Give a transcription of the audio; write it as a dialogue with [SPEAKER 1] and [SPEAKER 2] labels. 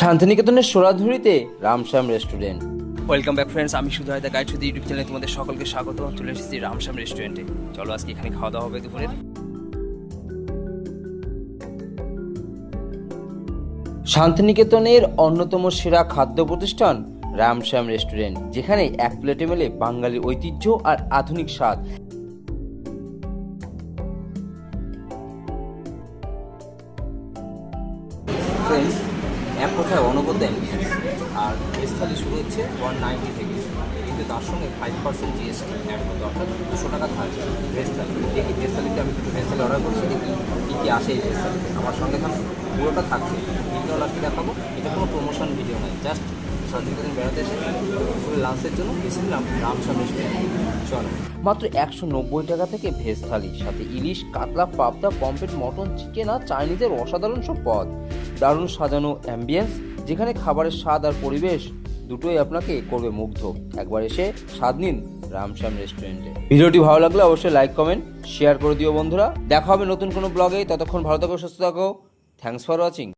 [SPEAKER 1] শান্তিনিকেতনের সোরাধুরিতে Ramshyam restaurant.
[SPEAKER 2] Welcome back friends আমি সুধায়তা গাইড শুধু ইউটিউব চ্যানেলে তোমাদের সকলকে স্বাগত। চলে এসেছি রামশ্যাম রেস্টুরেন্টে। চলো আজকে এখানে খাওয়া দাওয়া হবে দুপুরের
[SPEAKER 1] শান্তিনিকেতনের অন্যতম সেরা খাদ্য প্রতিষ্ঠান রামশ্যাম রেস্টুরেন্ট যেখানে এক প্লেটে মেলে বাঙালির ঐতিহ্য আর আধুনিক স্বাদ।
[SPEAKER 2] ফ্রেন্ডস এক কথায় অনবদ্য আর ভেজ থালি শুরু হচ্ছে ওয়ান নাইনটি থেকে। কিন্তু তার সঙ্গে ফাইভ পার্সেন্ট জিএসটি অ্যাড করতে অর্থাৎ দুশো টাকা থাকবে ভেজ থালি দেখি ভেজ থালিতে আমি ভেজ থালি অর্ডার করছি, দেখি কী কী আসে এই ভেজ থালিতে আমার সঙ্গে থাকুন পুরোটা থাকছে। ভিডিও লাস্টে দেখাবো? এটা কোনো প্রমোশন ভিডিও নয় জাস্ট শান্তিনিকেতন বেড়াতে এসে ফুল লাঞ্চের জন্য গেছিলাম রামস্বামী রেস্টুরেন্ট চলো।
[SPEAKER 1] মাত্র একশো নব্বই টাকা থেকে ভেজ থালি, সাথে ইলিশ, কাতলা, পাবদা পম্পেট মটন চিকেন আর চাইনিজের অসাধারণ সব পদ। দারুণ সাজানো অ্যাম্বিয়েন্স যেখানে খাবারের স্বাদ আর পরিবেশ দুটোই আপনাকে করবে মুগ্ধ। একবার এসে স্বাদ নিন রামশ্যাম রেস্টুরেন্টে। ভিডিওটি ভালো লাগলে অবশ্যই লাইক কমেন্ট শেয়ার করে দিও বন্ধুরা। দেখা হবে নতুন কোনো ব্লগে ততক্ষণ ভালো থাকো, সুস্থ থাকো। Thanks for watching